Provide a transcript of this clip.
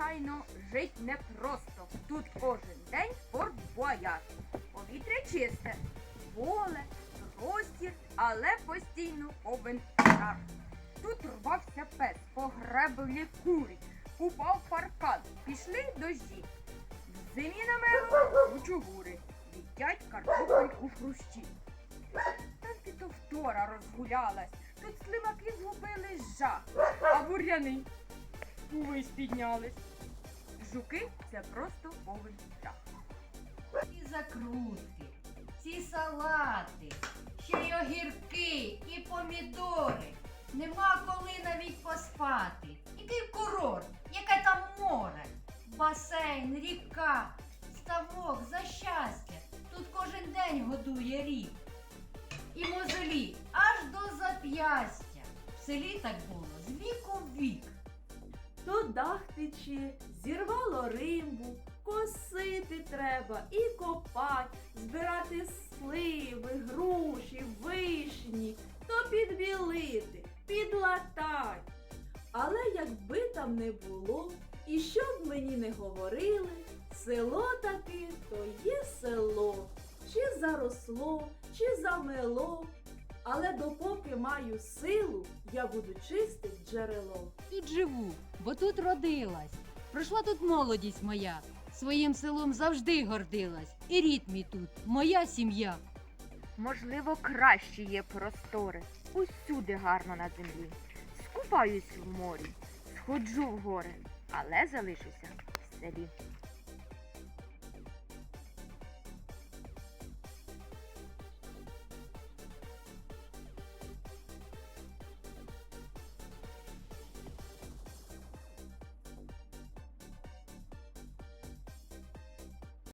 звичайно, жить непросто. Тут кожен день форт бояр. Повітря чисте, поле, простір, але постійно повен жар. Тут рвався пес, погребли курі, упав паркан, пішли дощі. В зимі намело кучугури, їдять картоплю у хрущі. Тільки то втора розгулялась, тут слимаки згубили жах, а бур'яни увесь піднялись. Жуки це просто жах. Ці закрутки, ці салати, ще й огірки, і помідори. Нема коли навіть поспати. Який курорт, яке там море, басейн, ріка, ставок за щастя. Тут кожен день годує рік. І мозолі аж до зап'ястя. В селі так було з віку в вік. То дах тече, зірвало римбу, косити треба і копать, збирати сливи, груші, вишні, то підбілити, підлатать. Але якби там не було, і що б мені не говорили, село таки то є село, чи заросло, чи замело. Але допоки маю силу, я буду чистить джерело. Тут живу, бо тут родилась. Пройшла тут молодість моя. Своїм селом завжди гордилась. І рід мій тут, моя сім'я. Можливо, кращі є простори, усюди гарно на землі. Скупаюсь в морі, сходжу в гори, але залишуся в селі.